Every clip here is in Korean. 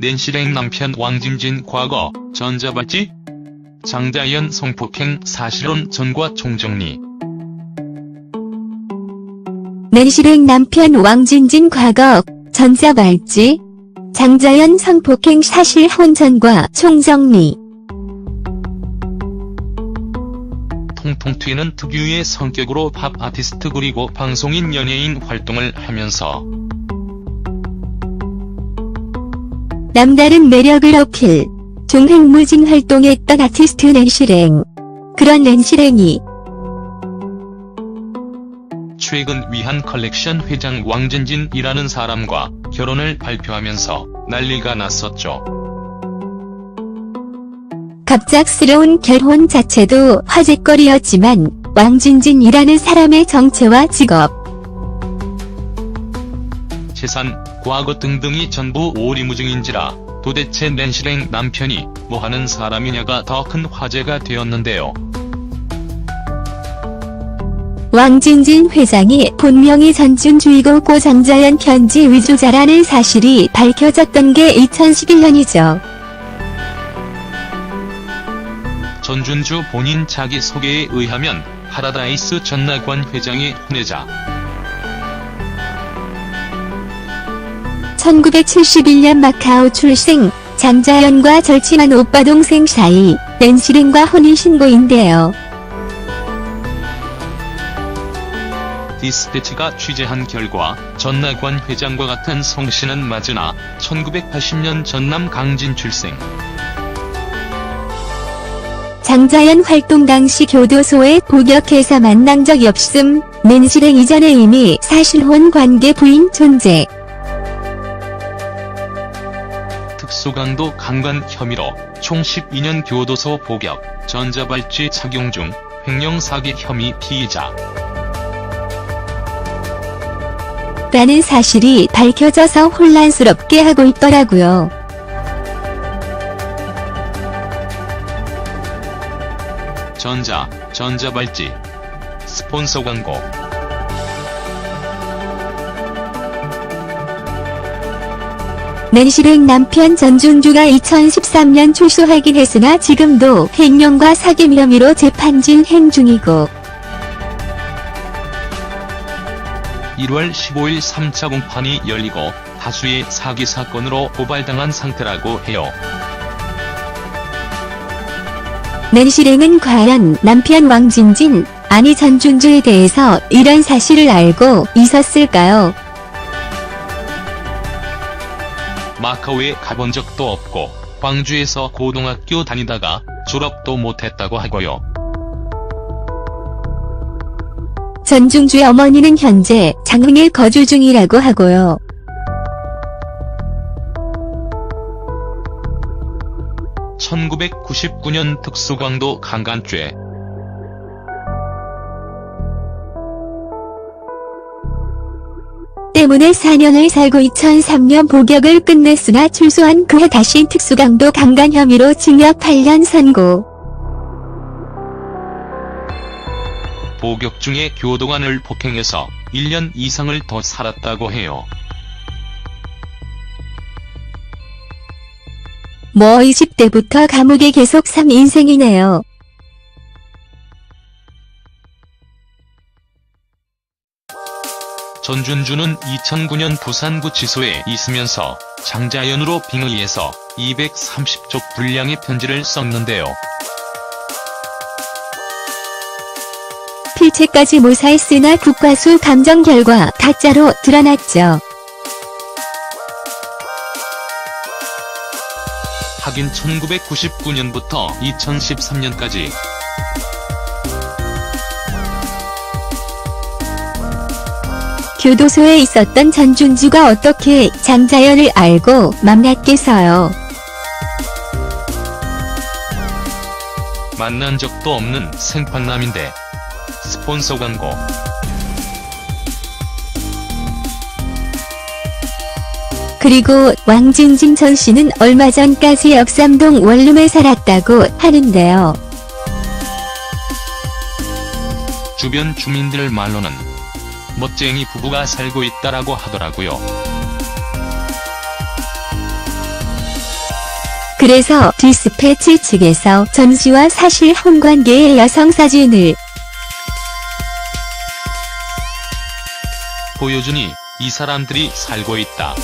낸시랭 남편 왕진진 과거 전자발찌 장자연 성폭행 사실혼 전과 총정리. 낸시랭 남편 왕진진 과거 전자발찌 장자연 성폭행 사실 혼 전과 총정리. 통통 튀는 특유의 성격으로 팝 아티스트 그리고 방송인 연예인 활동을 하면서 남다른 매력을 어필 종횡무진 활동했던 아티스트 낸시랭 그런 낸시랭이 최근 위한 컬렉션 회장 왕진진이라는 사람과 결혼을 발표하면서 난리가 났었죠. 갑작스러운 결혼 자체도 화제거리였지만 왕진진이라는 사람의 정체와 직업 재산, 과거 등등이 전부 오리무중인지라 도대체 낸시랭 남편이 뭐하는 사람이냐가 더 큰 화제가 되었는데요. 왕진진 회장이 본명이 전준주이고 고 장자연 편지 위조자라는 사실이 밝혀졌던 게 2011년이죠. 전준주 본인 자기소개에 의하면 파라다이스 전낙원 회장의 혼외자 1971년 마카오 출생, 장자연과 절친한 오빠 동생 사이, 낸시랭과 혼인신고인데요. 디스패치가 취재한 결과 전낙원 회장과 같은 성씨는 맞으나 1980년 전남 강진 출생 장자연 활동 당시 교도소에 복역해서 만난 적이 없음, 낸시랭 이전에 이미 사실혼 관계 부인 존재. 특수강도 강간 혐의로 총 12년 교도소 복역, 전자발찌 착용 중 횡령 사기 혐의 피의자. 라는 사실이 밝혀져서 혼란스럽게 하고 있더라고요. 전자, 전자발찌. 스폰서 광고. 낸시랭 남편 전준주가 2013년 출소하긴 했으나 지금도 횡령과 사기 혐의로 재판 진행 중이고 1월 15일 3차 공판이 열리고 다수의 사기 사건으로 고발당한 상태라고 해요. 낸시랭은 과연 남편 왕진진, 아니 전준주에 대해서 이런 사실을 알고 있었을까요? 마카오에 가본 적도 없고 광주에서 고등학교 다니다가 졸업도 못했다고 하고요. 전중주의 어머니는 현재 장흥에 거주 중이라고 하고요. (1999년) 특수강도 강간죄 때문에 4년을 살고 2003년 복역을 끝냈으나 출소한 그해 다시 특수강도 강간 혐의로 징역 8년 선고. 복역 중에 교도관을 폭행해서 1년 이상을 더 살았다고 해요. 뭐 20대부터 감옥에 계속 산 인생이네요. 전준주는 2009년 부산구치소에 있으면서 장자연으로 빙의해서 230쪽 분량의 편지를 썼는데요. 필체까지 모사했으나 국과수 감정 결과 가짜로 드러났죠. 하긴 1999년부터 2013년까지 교도소에 있었던 전준주가 어떻게 장자연을 알고 만났겠어요. 만난 적도 없는 생판남인데 스폰서 광고 그리고 왕진진 전 씨는 얼마 전까지 역삼동 원룸에 살았다고 하는데요. 주변 주민들 말로는 멋쟁이 부부가 살고 있다라고 하더라고요. 그래서 디스패치 측에서 전씨와 사실 혼관계의 여성 사진을 보여주니 이 사람들이 살고 있다.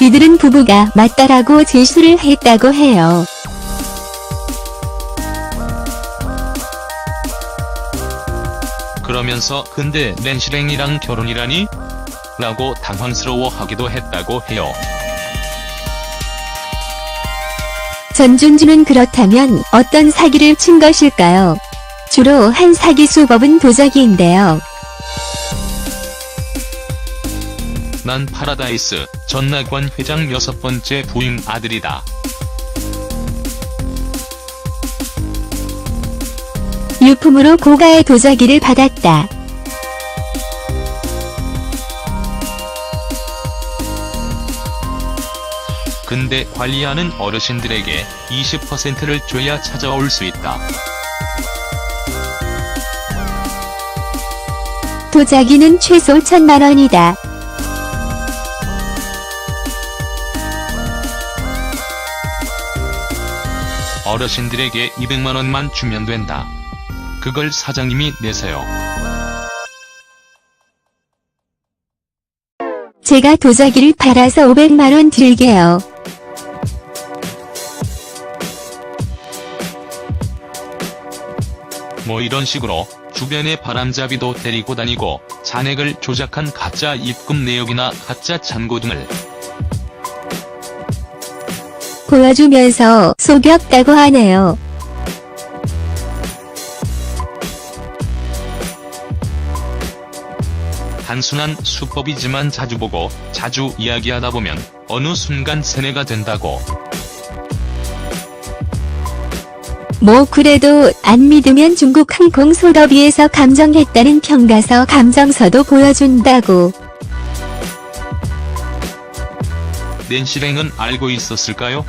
이들은 부부가 맞다라고 제시를 했다고 해요. 그러면서 근데 렌시랭이랑 결혼이라니? 라고 당황스러워하기도 했다고 해요. 전준주는 그렇다면 어떤 사기를 친 것일까요? 주로 한 사기 수법은 도자기인데요. 난 파라다이스 전낙원 회장 여섯 번째 부임 아들이다. 유품으로 고가의 도자기를 받았다. 근데 관리하는 어르신들에게 20%를 줘야 찾아올 수 있다. 도자기는 최소 천만 원이다. 어르신들에게 200만 원만 주면 된다. 그걸 사장님이 내세요. 제가 도자기를 팔아서 500만 원 드릴게요. 뭐 이런 식으로 주변에 바람잡이도 데리고 다니고 잔액을 조작한 가짜 입금 내역이나 가짜 잔고 등을 보여주면서 속였다고 하네요. 단순한 수법이지만 자주 보고 자주 이야기하다 보면 어느 순간 세뇌가 된다고 뭐 그래도 안 믿으면 중국 항공 소더비에서 감정했다는 평가서 감정서도 보여준다고. 낸시랭은 알고 있었을까요?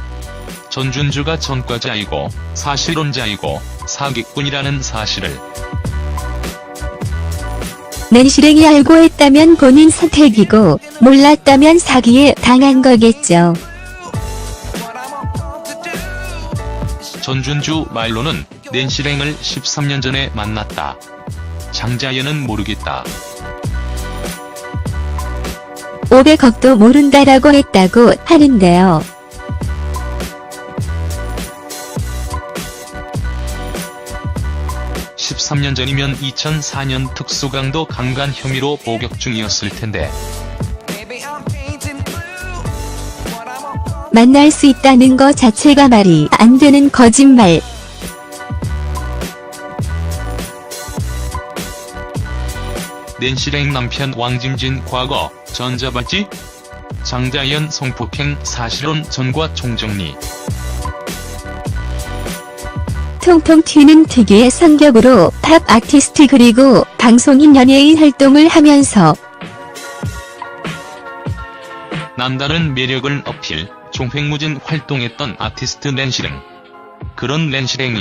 전준주가 전과자이고 사실혼자이고 사기꾼이라는 사실을 낸실행이 알고 했다면 본인 선택이고 몰랐다면 사기에 당한 거겠죠. 전준주 말로는 낸시랭을 13년 전에 만났다. 장자연은 모르겠다. 500억도 모른다라고 했다고 하는데요. 13년 전이면 2004년 특수강도 강간 혐의로 복역 중이었을 텐데 만날 수 있다는 거 자체가 말이 안 되는 거짓말. 낸시랭 남편 왕짐진 과거 전자발찌 장자연 성폭행 사실혼 전과 총정리 통통 튀는 특유의 성격으로 팝 아티스트 그리고 방송인 연예인 활동을 하면서 남다른 매력을 어필 종횡무진 활동했던 아티스트 낸시랭 그런 낸시랭이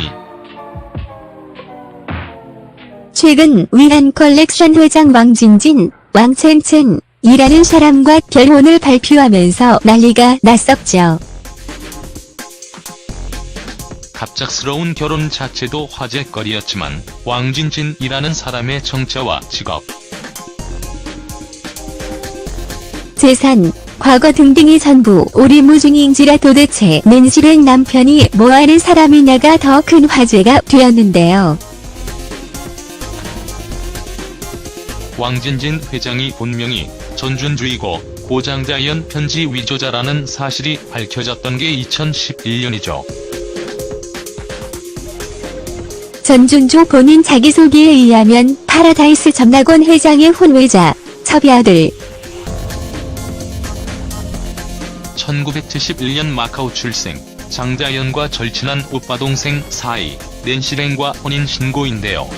최근 위안 컬렉션 회장 왕진진, 왕첸첸 이라는 사람과 결혼을 발표하면서 난리가 났었죠. 갑작스러운 결혼 자체도 화제거리였지만 왕진진이라는 사람의 정체와 직업 재산, 과거 등등이 전부 오리무중인지라 도대체 낸실행 남편이 뭐하는 사람이냐가 더 큰 화제가 되었는데요. 왕진진 회장이 본명이 전준주이고 고장자연 편지 위조자라는 사실이 밝혀졌던 게 2011년이죠. 전준주 본인 자기소개에 의하면 파라다이스 전낙원 회장의 혼외자, 첩야들, 1971년 마카오 출생, 장자연과 절친한 오빠 동생 사이, 낸시랭과 혼인 신고인데요.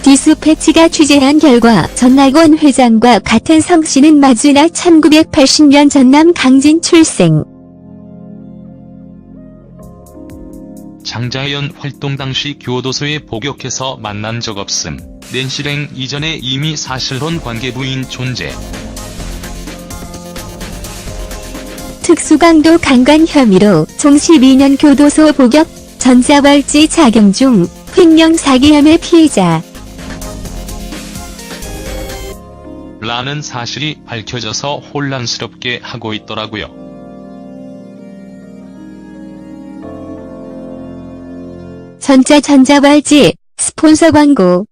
디스패치가 취재한 결과 전낙원 회장과 같은 성씨는 마즈나 1980년 전남 강진 출생. 장자연 활동 당시 교도소에 복역해서 만난 적 없음. 낸실행 이전에 이미 사실혼 관계 부인 존재. 특수강도 강간 혐의로 총 12년 교도소 복역, 전자발찌 작용 중 횡령 사기 혐의 피해자. 라는 사실이 밝혀져서 혼란스럽게 하고 있더라고요. 전자 전자발찌 스폰서 광고.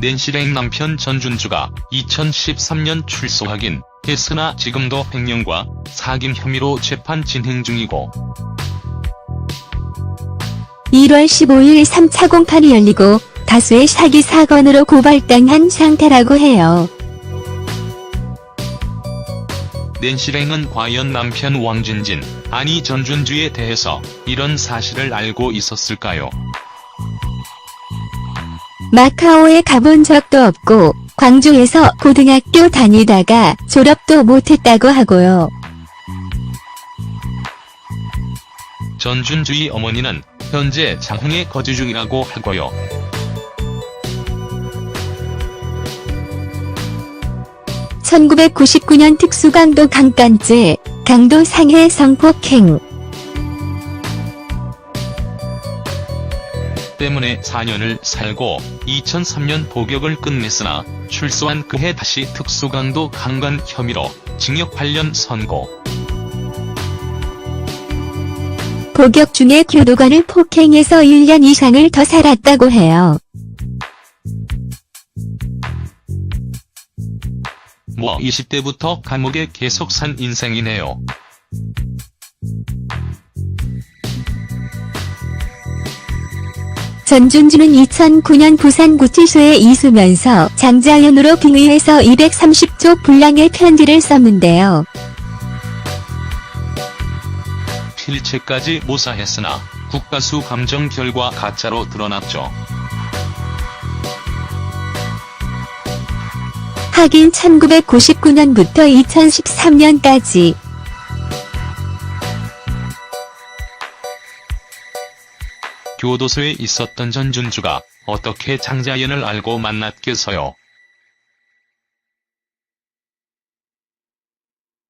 낸실행 남편 전준주가 2013년 출소 하긴 했으나 지금도 횡령과 사김 혐의로 재판 진행 중이고 1월 15일 3차 공판이 열리고 다수의 사기 사건으로 고발당한 상태라고 해요. 낸실행은 과연 남편 왕진진, 아니 전준주에 대해서 이런 사실을 알고 있었을까요? 마카오에 가본 적도 없고 광주에서 고등학교 다니다가 졸업도 못했다고 하고요. 전준주의 어머니는 현재 장흥에 거주 중이라고 하고요. (1999년) 특수강도 강간죄 강도 상해 성폭행 때문에 4년을 살고 2003년 복역을 끝냈으나 출소한 그해 다시 특수강도 강간 혐의로 징역 8년 선고. 복역 중에 교도관을 폭행해서 1년 이상을 더 살았다고 해요. 뭐 20대부터 감옥에 계속 산 인생이네요. 전준주는 2009년 부산구치소에 있으면서 장자연으로 빙의해서 230조 분량의 편지를 썼는데요. 필체까지 모사했으나 국가수 감정 결과 가짜로 드러났죠. 하긴 1999년부터 2013년까지 교도소에 있었던 전준주가 어떻게 장자연을 알고 만났겠어요.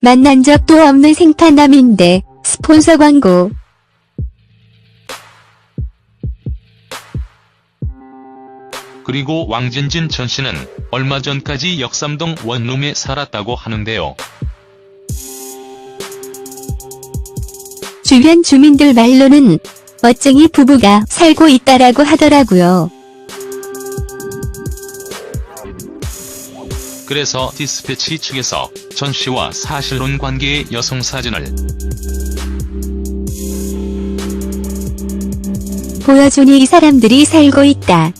만난 적도 없는 생판남인데 스폰서 광고 그리고 왕진진 전 씨는 얼마 전까지 역삼동 원룸에 살았다고 하는데요. 주변 주민들 말로는 멋쟁이 부부가 살고 있다라고 하더라고요. 그래서 디스패치 측에서 전 씨와 사실혼 관계의 여성 사진을 보여주니 이 사람들이 살고 있다.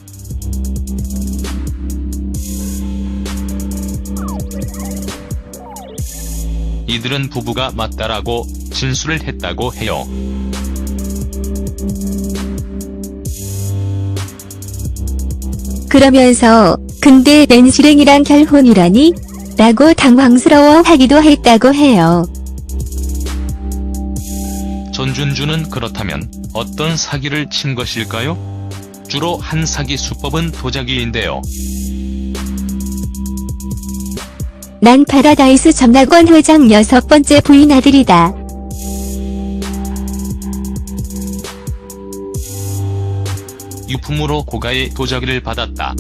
이들은 부부가 맞다라고 진술을 했다고 해요. 그러면서 근데 낸 실행이랑 결혼이라니? 라고 당황스러워 하기도 했다고 해요. 전준주는 그렇다면 어떤 사기를 친 것일까요? 주로 한 사기 수법은 도자기인데요. 난 파라다이스 전학원 회장 여섯 번째 부인 아들이다. 유품으로 고가의 도자기를 받았다.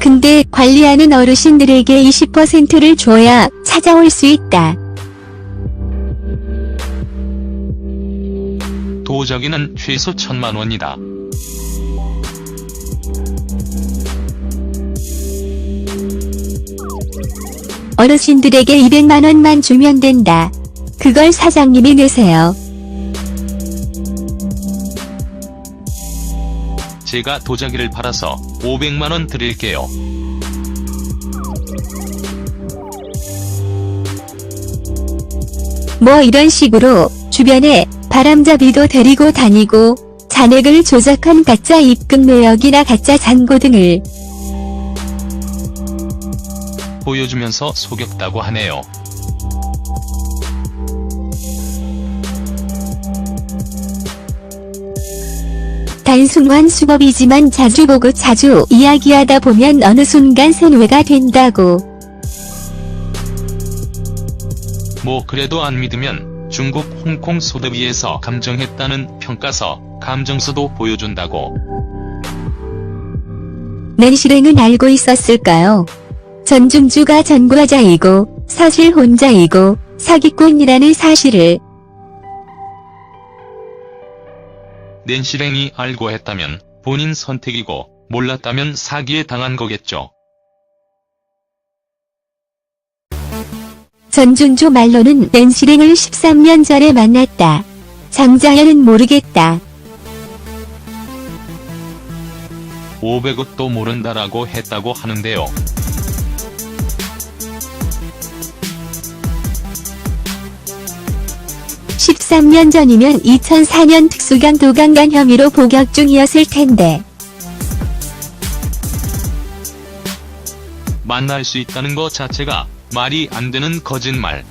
근데 관리하는 어르신들에게 20%를 줘야 찾아올 수 있다. 도자기는 최소 천만 원이다. 어르신들에게 200만원만 주면 된다. 그걸 사장님이 내세요. 제가 도자기를 팔아서 500만원 드릴게요. 뭐 이런 식으로 주변에 바람잡이도 데리고 다니고 잔액을 조작한 가짜 입금 내역이나 가짜 잔고 등을 보여주면서 속였다고 하네요. 단순한 수법이지만 자주 보고 자주 이야기하다 보면 어느 순간 생회가 된다고. 뭐 그래도 안 믿으면 중국 홍콩 소대비에서 감정했다는 평가서, 감정서도 보여준다고. 낸 실행은 알고 있었을까요? 전준주가 전과자이고 사실 혼자이고 사기꾼이라는 사실을 낸실행이 알고 했다면 본인 선택이고 몰랐다면 사기에 당한 거겠죠. 전준주 말로는 낸실행을 13년 전에 만났다. 장자연은 모르겠다. 500억도 모른다라고 했다고 하는데요. 십삼 년 전이면 2004년 특수강 도강간 혐의로 복역 중이었을 텐데. 만날 수 있다는 것 자체가 말이 안 되는 거짓말.